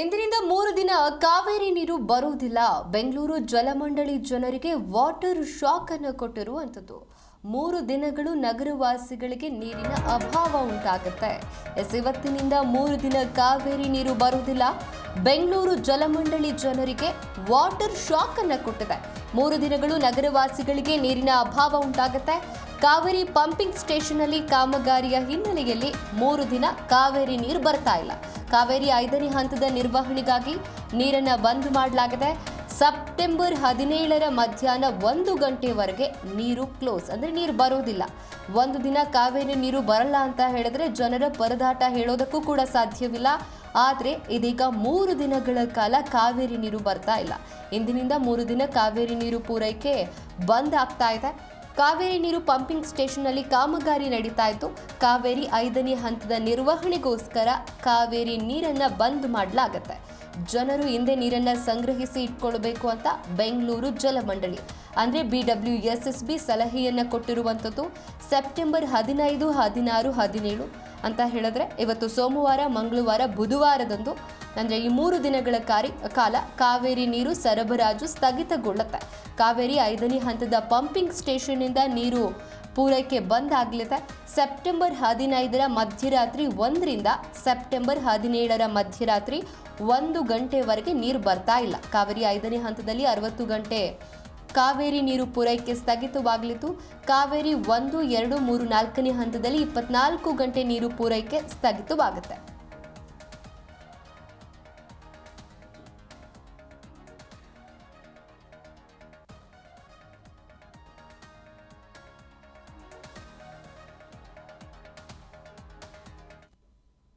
ಇಂದಿನಿಂದ ಮೂರು ದಿನ ಕಾವೇರಿ ನೀರು ಬರುವುದಿಲ್ಲ. ಬೆಂಗಳೂರು ಜಲಮಂಡಳಿ ಜನರಿಗೆ ವಾಟರ್ ಶಾಕ್ ಅನ್ನು ಕೊಟ್ಟಿರುವಂಥದ್ದು. ಮೂರು ದಿನಗಳು ನಗರವಾಸಿಗಳಿಗೆ ನೀರಿನ ಅಭಾವ ಉಂಟಾಗುತ್ತೆ. ಎಸ್, ಇವತ್ತಿನಿಂದ ಮೂರು ದಿನ ಕಾವೇರಿ ನೀರು ಬರುವುದಿಲ್ಲ. ಬೆಂಗಳೂರು ಜಲಮಂಡಳಿ ಜನರಿಗೆ ವಾಟರ್ ಶಾಕ್ ಅನ್ನು ಕೊಟ್ಟಿದೆ. ಮೂರು ದಿನಗಳು ನಗರವಾಸಿಗಳಿಗೆ ನೀರಿನ ಅಭಾವ ಉಂಟಾಗುತ್ತೆ. ಕಾವೇರಿ ಪಂಪಿಂಗ್ ಸ್ಟೇಷನ್ನಲ್ಲಿ ಕಾಮಗಾರಿಯ ಹಿನ್ನೆಲೆಯಲ್ಲಿ ಮೂರು ದಿನ ಕಾವೇರಿ ನೀರು ಬರ್ತಾ ಇಲ್ಲ. ಕಾವೇರಿ ಐದನೇ ಹಂತದ ನಿರ್ವಹಣೆಗಾಗಿ ನೀರನ್ನ ಬಂದ್ ಮಾಡಲಾಗಿದೆ. ಸೆಪ್ಟೆಂಬರ್ ಹದಿನೇಳರ ಮಧ್ಯಾಹ್ನ ಒಂದು ಗಂಟೆವರೆಗೆ ನೀರು ಕ್ಲೋಸ್, ಅಂದರೆ ನೀರು ಬರೋದಿಲ್ಲ. ಒಂದು ದಿನ ಕಾವೇರಿ ನೀರು ಬರಲ್ಲ ಅಂತ ಹೇಳಿದ್ರೆ ಜನರ ಪರದಾಟ ಹೇಳೋದಕ್ಕೂ ಕೂಡ ಸಾಧ್ಯವಿಲ್ಲ. ಆದರೆ ಇದೀಗ ಮೂರು ದಿನಗಳ ಕಾಲ ಕಾವೇರಿ ನೀರು ಬರ್ತಾ ಇಲ್ಲ. ಇಂದಿನಿಂದ ಮೂರು ದಿನ ಕಾವೇರಿ ನೀರು ಪೂರೈಕೆ ಬಂದ್ ಆಗ್ತಾ ಇದೆ. ಕಾವೇರಿ ನೀರು ಪಂಪಿಂಗ್ ಸ್ಟೇಷನ್ನಲ್ಲಿ ಕಾಮಗಾರಿ ನಡೀತಾ ಇತ್ತು. ಕಾವೇರಿ ಐದನೇ ಹಂತದ ನಿರ್ವಹಣೆಗೋಸ್ಕರ ಕಾವೇರಿ ನೀರನ್ನು ಬಂದ್ ಮಾಡಲಾಗತ್ತೆ. ಜನರು ಹಿಂದೆ ನೀರನ್ನ ಸಂಗ್ರಹಿಸಿ ಇಟ್ಕೊಳ್ಬೇಕು ಅಂತ ಬೆಂಗಳೂರು ಜಲಮಂಡಳಿ ಅಂದ್ರೆ B W S S B ಸಲಹೆಯನ್ನ ಕೊಟ್ಟಿರುವಂಥದ್ದು ಸೆಪ್ಟೆಂಬರ್ ಹದಿನೈದು, ಹದಿನಾರು, ಹದಿನೇಳು ಅಂತ ಹೇಳಿದ್ರೆ ಇವತ್ತು ಸೋಮವಾರ, ಮಂಗಳವಾರ, ಬುಧವಾರದಂದು ಅಂದ್ರೆ ಈ ಮೂರು ದಿನಗಳ ಕಾರಿ ಕಾಲ ಕಾವೇರಿ ನೀರು ಸರಬರಾಜು ಸ್ಥಗಿತಗೊಳ್ಳುತ್ತೆ. ಕಾವೇರಿ ಐದನೇ ಹಂತದ ಪಂಪಿಂಗ್ ಸ್ಟೇಷನ್ನಿಂದ ನೀರು ಪೂರೈಕೆ ಬಂದ್ ಸೆಪ್ಟೆಂಬರ್ ಹದಿನೈದರ ಮಧ್ಯರಾತ್ರಿ ಒಂದರಿಂದ ಸೆಪ್ಟೆಂಬರ್ ಹದಿನೇಳರ ಮಧ್ಯರಾತ್ರಿ ಒಂದು ಗಂಟೆವರೆಗೆ ನೀರು ಬರ್ತಾ ಇಲ್ಲ. ಕಾವೇರಿ ಐದನೇ ಹಂತದಲ್ಲಿ ಅರವತ್ತು ಗಂಟೆ ಕಾವೇರಿ ನೀರು ಪೂರೈಕೆ ಸ್ಥಗಿತವಾಗಲಿದ್ದು, ಕಾವೇರಿ ಒಂದು, ಎರಡು, ಮೂರು, ನಾಲ್ಕನೇ ಹಂತದಲ್ಲಿ ಇಪ್ಪತ್ನಾಲ್ಕು ಗಂಟೆ ನೀರು ಪೂರೈಕೆ ಸ್ಥಗಿತವಾಗುತ್ತೆ.